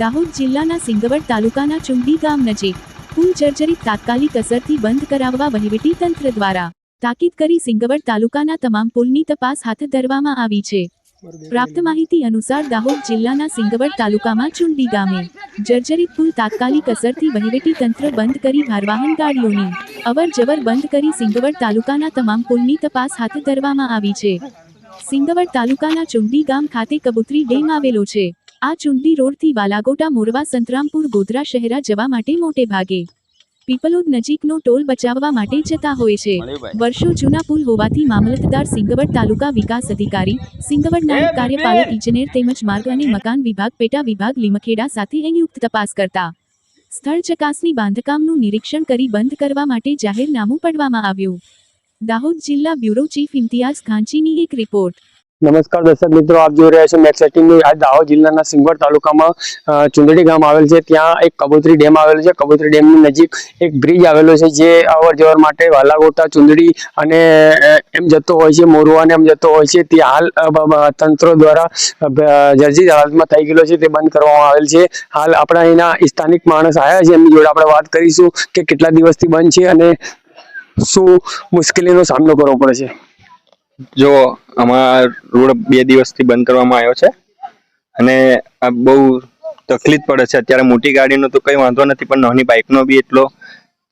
દાહોદ જિલ્લાના સિંગવડ તાલુકાના ચુંડી ગામ નજીક, પુલ જર્જરિત તાત્કાલિક અસરથી બંધ કરાવવા વહીવટી તંત્ર દ્વારા તાકીદ કરી સિંગવડ તાલુકાના તમામ પુલની તપાસ હાથ ધરવામાં આવી છે. પ્રાપ્ત માહિતી અનુસાર દાહોદ જિલ્લાના સિંગવડ તાલુકામાં ચુંડી ગામે જર્જરિત પુલ તાત્કાલિક અસરથી વહીવટી તંત્ર બંધ કરી ભારવાહન ગાડીઓની અવર જવર બંધ કરી સિંગવડ તાલુકાના તમામ પુલની તપાસ હાથ ધરવામાં આવી છે. સિંગવડ તાલુકાના ચુંડી ગામ ખાતે કબૂતરી ડેમ આવેલો છે. આ ચુંડી રોડથી વાલાગોટા મોરવા સંતરામપુર ગોધરા શહેરા જવા માટે મોટે ભાગે. પીપલોદ નજીકનો ટોલ બચાવવા માટે જતા હોય છે. વર્ષો જૂના પુલ હોવાથી મામલતદાર સિંગવડ તાલુકા વિકાસ અધિકારી સિંગવડ નાયબ કાર્યપાલક ઇજનેર તેમજ માર્ગ અને મકાન વિભાગ પેટા વિભાગ લીમખેડા સાથે સંયુક્ત તપાસ કરતા. સ્થળ ચકાસણી બાંધકામનું નિરીક્ષણ કરી બંધ કરવા માટે જાહેરનામું પડવામાં આવ્યું. દાહોદ જિલ્લા બ્યુરો ચીફ ઇમ્તિયાઝ ખાંચીની એક રિપોર્ટ. નમસ્કાર દર્શક મિત્રો, આપ જોઈ રહ્યા છો મેક્સ એટીન ન્યૂઝ. આજ દાહોદ જિલ્લાના સિંગવડ તાલુકામાં ચુંદડી ગામ આવેલ છે. ત્યાં એક કબૂતરી ડેમ આવેલો છે. કબૂતરી ડેમની નજીક એક બ્રિજ આવેલો છે, જે અવર જવર માટે વાલાગોટા, ચુંદડી અને એમ જતો હોય છે મોરવાને એમ જતો હોય છે. તે હાલ તંત્ર દ્વારા, બ- હાલતમાં થઈ ગયેલો છે. તે બંધ કરવામાં આવેલ છે. હાલ આપણા એના સ્થાનિક માણસ આવ્યા છે. એમની જોડે આપણે વાત કરીશું કે કેટલા દિવસથી બંધ છે અને શું મુશ્કેલીનો સામનો કરવો પડે છે. જો આમાં રોડ બે દિવસથી બંધ કરવામાં આવ્યો છે અને આ બહુ તકલીફ પડે છે. અત્યારે મોટી ગાડીનો તો કંઈ વાંધો નથી, પણ નાની બાઇકનો બી એટલો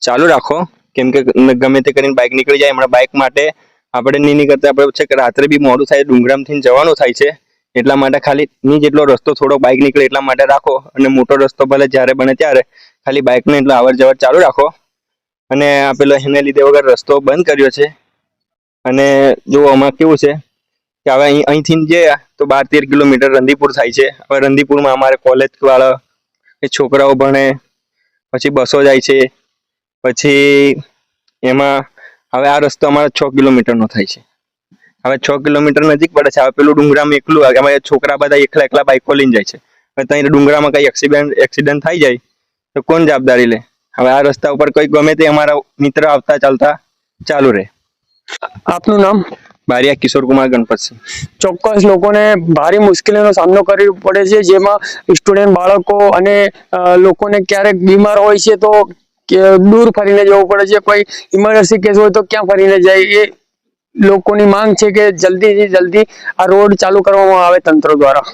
ચાલુ રાખો. કેમ કે ગમે તે કરીને બાઇક નીકળી જાય, હમણાં બાઇક માટે આપણે નહીં નીકળતા આપણે છે કે રાત્રે બી મોડું થાય ડુંગરામથી જવાનું થાય છે, એટલા માટે ખાલી ની જેટલો રસ્તો થોડો બાઇક નીકળે એટલા માટે રાખો. અને મોટો રસ્તો ભલે જ્યારે બને ત્યારે ખાલી બાઇકને એટલો અવર જવર ચાલુ રાખો. અને આ એને લીધે વગર રસ્તો બંધ કર્યો છે. અને જો આમાં કેવું છે કે હવે અહીં અહીંથી જે તો બાર તેર કિલોમીટર રંધીપુર થાય છે. હવે રંધીપુરમાં અમારે કોલેજ વાળા એ છોકરાઓ ભણે, પછી બસો જાય છે. પછી એમાં હવે આ રસ્તો અમારે છ કિલોમીટરનો થાય છે. હવે છ કિલોમીટર નજીક પડે છે. હવે પેલું ડુંગરામાં એકલું હવે છોકરા બધા એકલા એકલા બાઇકો લઈને જાય છે. હવે ત્યાં ડુંગરામાં કંઈ એક્સિડન્ટ એક્સિડન્ટ થઈ જાય, તો કોણ જવાબદારી લે? હવે આ રસ્તા ઉપર કંઈક ગમે તે અમારા મિત્ર આવતા ચાલતા ચાલુ રહે. આપનું નામ? બારિયા કિશોર કુમાર ગણપતસિંહ. ચોક્કસ લોકોને ભારે મુશ્કેલીનો સામનો કરવો પડે છે જેમાં સ્ટુડન્ટ બાળકો અને લોકોને ક્યારેક બીમાર હોય છે તો દૂર ફરીને જવું પડે છે. કોઈ ઇમરજન્સી કેસ હોય તો ક્યાં ફરીને જાય? એ લોકોની માંગ છે કે જલ્દીથી જલ્દી આ રોડ ચાલુ કરવામાં આવે તંત્ર દ્વારા.